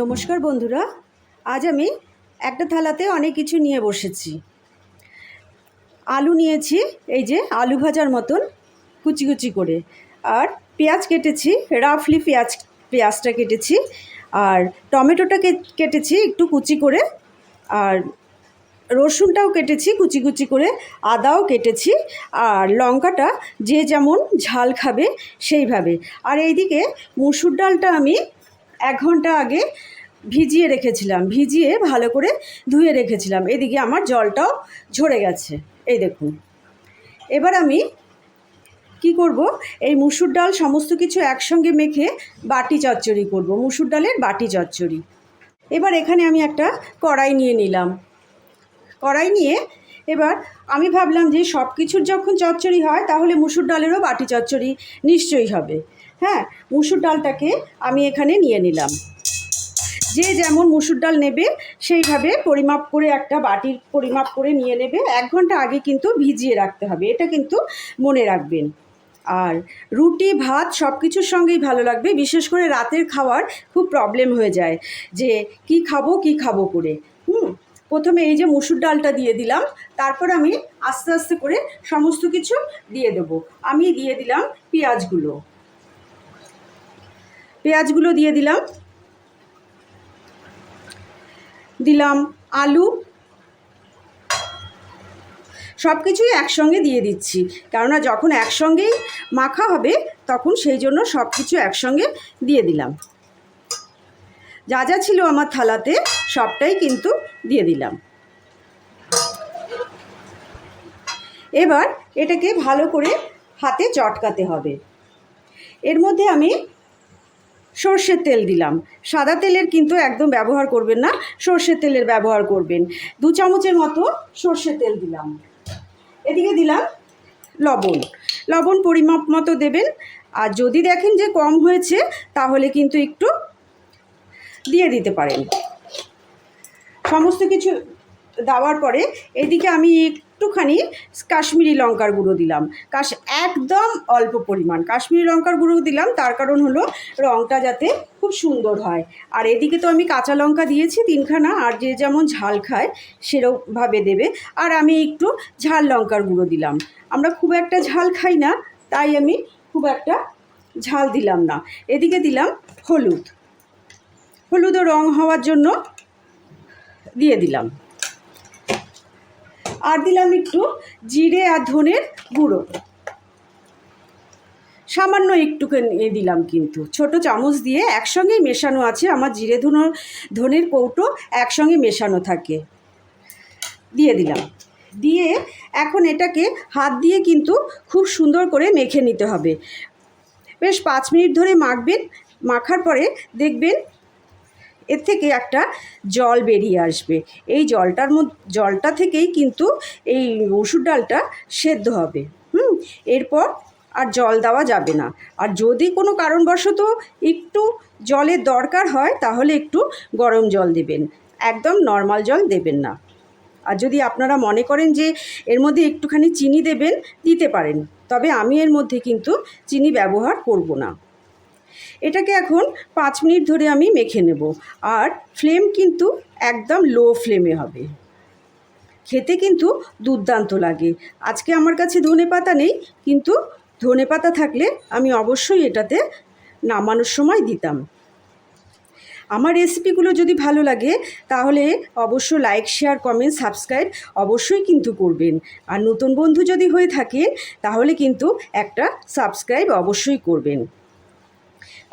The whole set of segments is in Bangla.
নমস্কার বন্ধুরা, আজ আমি একটা থালাতে অনেক কিছু নিয়ে বসেছি। আলু নিয়েছি, এই যে আলু ভাজার মতন কুচি কুচি করে। আর পেঁয়াজ কেটেছি, রাফলি পেঁয়াজ, পেঁয়াজটা কেটেছি, আর টমেটোটা কেটেছি একটু কুচি করে, আর রসুনটাও কেটেছি কুচি কুচি করে, আদাও কেটেছি, আর লঙ্কাটা যে যেমন ঝাল খাবে সেইভাবে। আর এইদিকে মুসুর ডালটা আমি এক ঘণ্টা আগে ভিজিয়ে রেখেছিলাম, ভিজিয়ে ভালো করে ধুয়ে রেখেছিলাম। এদিকে আমার জলটাও ঝরে গেছে, এই দেখুন। এবার আমি কি করব? এই মুসুর ডাল সমস্ত কিছু একসঙ্গে মেখে বাটি চচ্চড়ি করব, মুসুর ডালের বাটি চচ্চড়ি। এবার এখানে আমি একটা কড়াই নিয়ে নিলাম। কড়াই নিয়ে এবার আমি ভাবলাম যে সব কিছুর যখন চচ্চড়ি হয়, তাহলে মুসুর ডালেরও বাটি চচ্চড়ি নিশ্চয়ই হবে। হ্যাঁ মুসুর ডালটাকে আমি এখানে নিয়ে নিলাম। যে যেমন মুসুর ডাল নেবে, সেইভাবে পরিমাপ করে একটা বাটির পরিমাপ করে নিয়ে নেবে। এক ঘণ্টা আগে কিন্তু ভিজিয়ে রাখতে হবে, এটা কিন্তু মনে রাখবেন। আর রুটি, ভাত সব কিছুর সঙ্গেই ভালো লাগবে, বিশেষ করে রাতের খাওয়ার খুব প্রবলেম হয়ে যায় যে কি খাব কি খাব করে। প্রথমে এই যে মুসুর ডালটা দিয়ে দিলাম, তারপর আমি আস্তে আস্তে করে সমস্ত কিছু দিয়ে দেবো। আমি দিয়ে দিলাম পেঁয়াজগুলো। পেঁয়াজগুলো দিয়ে দিলাম। দিলাম আলু। সব কিছুই একসঙ্গে দিয়ে দিচ্ছি, কেননা যখন একসঙ্গেই মাখা হবে, তখন সেই জন্য সব কিছু একসঙ্গে দিয়ে দিলাম। যা যা ছিল আমার থালাতে সবটাই কিন্তু দিয়ে দিলাম। এবার এটাকে ভালো করে হাতে চটকাতে হবে। এর মধ্যে আমি সর্ষের তেল দিলাম। সাদা তেলের কিন্তু একদম ব্যবহার করবেন না, সর্ষের তেলের ব্যবহার করবেন। দু চামচের মতো সর্ষের তেল দিলাম। এদিকে দিলাম লবণ। লবণ পরিমাপ মতো দেবেন। আর যদি দেখেন যে কম হয়েছে, তাহলে কিন্তু একটু দিয়ে দিতে পারেন। সমস্ত কিছু দেওয়ার পরে এদিকে আমি একটুখানি কাশ্মীরি লঙ্কার গুঁড়ো দিলাম। কাশ, একদম অল্প পরিমাণ। কাশ্মীরি লঙ্কার গুঁড়ো দিলাম, তার কারণ হলো রঙটা যাতে খুব সুন্দর হয়। আর এদিকে তো আমি কাঁচা লঙ্কা দিয়েছি তিনখানা, আর যে যেমন ঝাল খায় সেরকমভাবে দেবে। আর আমি একটু ঝাল লঙ্কার গুঁড়ো দিলাম। আমরা খুব একটা ঝাল খাই না, তাই আমি খুব একটা ঝাল দিলাম না। এদিকে দিলাম হলুদ। হলুদ ও রং হওয়ার জন্য দিয়ে দিলাম। আর দিলাম একটু জিরে আর ধনের গুঁড়ো। সামান্য একটুখানি দিলাম কিন্তু। ছোট চামচ দিয়ে একসঙ্গেই মেশানো আছে। আমার জিরে ধুনো, ধনের কৌটো একসঙ্গে মেশানো থাকে। দিয়ে দিলাম। দিয়ে এখন এটাকে হাত দিয়ে কিন্তু খুব সুন্দর করে মেখে নিতে হবে। বেশ পাঁচ মিনিট ধরে মাখবেন। মাখার পরে দেখবেন এর থেকে একটা জল বেরিয়ে আসবে। এই জলটার মধ্যে, জলটা থেকেই কিন্তু এই মসুর ডালটা সেদ্ধ হবে। হুম? এরপর আর জল দেওয়া যাবে না। আর যদি কোনো কারণবশত একটু জলের দরকার হয়, তাহলে একটু গরম জল দেবেন। একদম নর্মাল জল দেবেন না। আর যদি আপনারা মনে করেন যে এর মধ্যে একটুখানি চিনি দেবেন, দিতে পারেন। তবে আমি এর মধ্যে কিন্তু চিনি ব্যবহার করব না। এটাকে এখন পাঁচ মিনিট ধরে আমি মেখে নেব। আর ফ্লেম কিন্তু একদম লো ফ্লেমে হবে। খেতে কিন্তু দুর্দান্ত লাগে। আজকে আমার কাছে ধনে পাতা নেই, কিন্তু ধনে পাতা থাকলে আমি অবশ্যই এটাতে নামানোর সময় দিতাম। আমার রেসিপিগুলো যদি ভালো লাগে, তাহলে অবশ্য লাইক, শেয়ার, কমেন্ট, সাবস্ক্রাইব অবশ্যই কিন্তু করবেন। আর নতুন বন্ধু যদি হয়ে থাকেন তাহলে কিন্তু একটা সাবস্ক্রাইব অবশ্যই করবেন।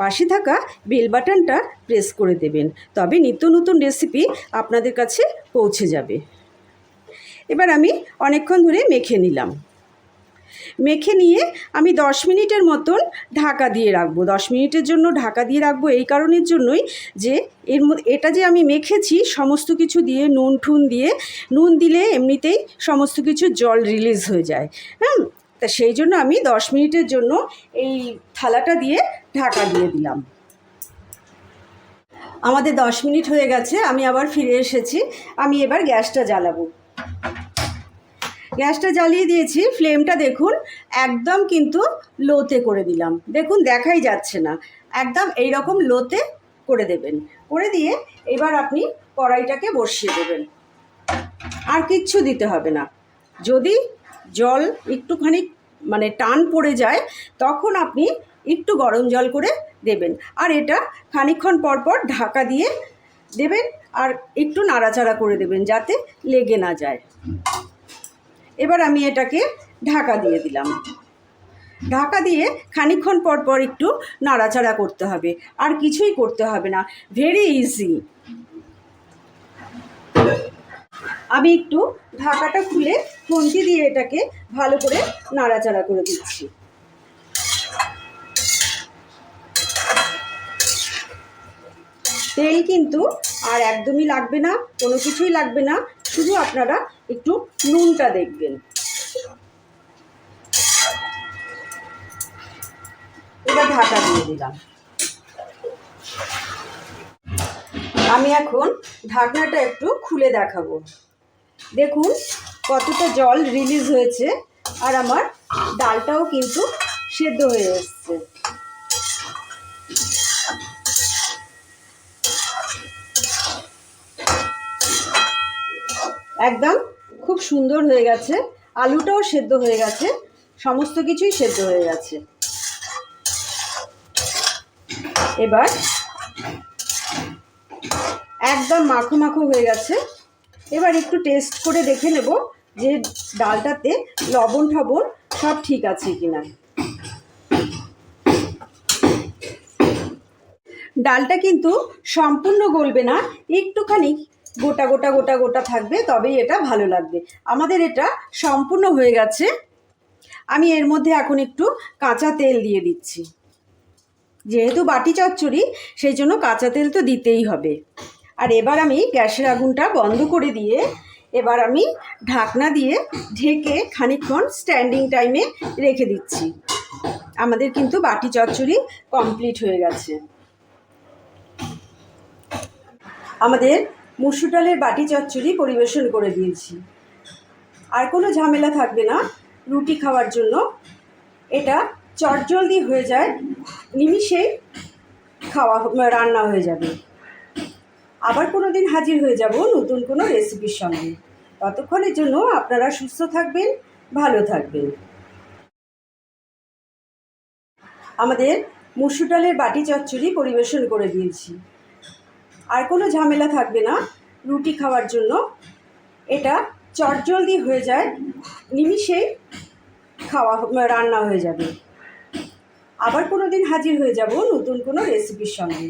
পাশে থাকা বেল বাটনটা প্রেস করে দেবেন। তবে নিত্য নতুন রেসিপি আপনাদের কাছে পৌঁছে যাবে। এবার আমি অনেকক্ষণ ধরে মেখে নিলাম। মেখে নিয়ে আমি দশ মিনিটের মতন ঢাকা দিয়ে রাখব। দশ মিনিটের জন্য ঢাকা দিয়ে রাখব এই কারণের জন্যই যে এর এটা যে আমি মেখেছি সমস্ত কিছু দিয়ে নুন ঠুন দিয়ে, নুন দিলে এমনিতেই সমস্ত কিছু জল রিলিজ হয়ে যায়। হ্যাঁ তা সেই জন্য আমি দশ মিনিটের জন্য এই থালাটা দিয়ে ঢাকা দিয়ে দিলাম। আমাদের দশ মিনিট হয়ে গেছে, আমি আবার ফিরে এসেছি। আমি এবার গ্যাসটা জ্বালাবো। গ্যাসটা জ্বালিয়ে দিয়েছি, ফ্লেমটা দেখুন একদম কিন্তু লোতে করে দিলাম। দেখুন দেখাই যাচ্ছে না, একদম এই রকম লোতে করে দেবেন। করে দিয়ে এবার আপনি কড়াইটাকে বসিয়ে দেবেন। আর কিচ্ছু দিতে হবে না। যদি জল একটুখানি মানে টান পড়ে যায়, তখন আপনি একটু গরম জল করে দেবেন। আর এটা খানিকক্ষণ পর পর ঢাকা দিয়ে দেবেন আর একটু নাড়াচাড়া করে দেবেন যাতে লেগে না যায়। এবার আমি এটাকে ঢাকা দিয়ে দিলাম। ঢাকা দিয়ে খানিকক্ষণ পর পর একটু নাড়াচাড়া করতে হবে। আর কিছুই করতে হবে না। ভেরি ইজি আমি একটু ঢাকাটা খুলে খুন্তি দিয়ে এটাকে ভালো করে নাড়াচাড়া করে দিচ্ছি। তেল কিন্তু আর একদমই লাগবে না, কোনো কিছুই লাগবে না, শুধু আপনারা একটু নুনটা দেখবেন। এটা ঢাকা দিয়ে দিলাম। আমি এখন ঢাকনাটা একটু খুলে দেখাবো। দেখুন, কতটা জল রিলিজ হয়েছে আর আমার ডালটাও কিন্তু সেদ্ধ হয়ে এসছে। একদম খুব সুন্দর হয়ে গেছে, আলুটাও সেদ্ধ হয়ে গেছে, সমস্ত কিছুই সেদ্ধ হয়ে গেছে। এবার একদম মাখো মাখো হয়ে গেছে। এবার একটু টেস্ট করে দেখে নেব যে ডালটাতে লবণ ঠবণ সব ঠিক আছে কিনা। ডালটা কিন্তু সম্পূর্ণ গলবে না, একটুখানি গোটা গোটা গোটা গোটা থাকবে, তবেই এটা ভালো লাগবে। আমাদের এটা সম্পূর্ণ হয়ে গেছে। আমি এর মধ্যে এখন একটু কাঁচা তেল দিয়ে দিচ্ছি। যেহেতু বাটি চচ্চড়ি, সেই জন্য কাঁচা তেল তো দিতেই হবে। আর এবার আমি গ্যাসের আগুনটা বন্ধ করে দিয়ে এবার আমি ঢাকনা দিয়ে ঢেকে খানিকক্ষণ স্ট্যান্ডিং টাইমে রেখে দিচ্ছি। আমাদের কিন্তু বাটি চচ্চড়ি কমপ্লিট হয়ে গেছে। আমাদের মুসুর ডালের বাটি চচ্চড়ি পরিবেশন করে দিয়েছি। আর কোনো ঝামেলা থাকবে না রুটি খাওয়ার জন্য। এটা চটজলদি হয়ে যায়, নিমিষেই খাওয়া, রান্না হয়ে যাবে। আবার কোনো দিন হাজির হয়ে যাব নতুন কোনো রেসিপির সঙ্গে। ততক্ষণের জন্য আপনারা সুস্থ থাকবেন, ভালো থাকবেন। আমাদের মুসুর ডালের বাটি চচ্চড়ি পরিবেশন করে দিয়েছি। আর কোনো ঝামেলা থাকবে না রুটি খাওয়ার জন্য। এটা চটজলদি হয়ে যায় নিমিষেই খাওয়া রান্না হয়ে যাবে। আবার কোনো দিন হাজির হয়ে যাব নতুন কোনো রেসিপির সঙ্গে।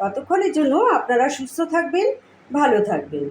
ততক্ষণের জন্য আপনারা সুস্থ থাকবেন ভালো থাকবেন।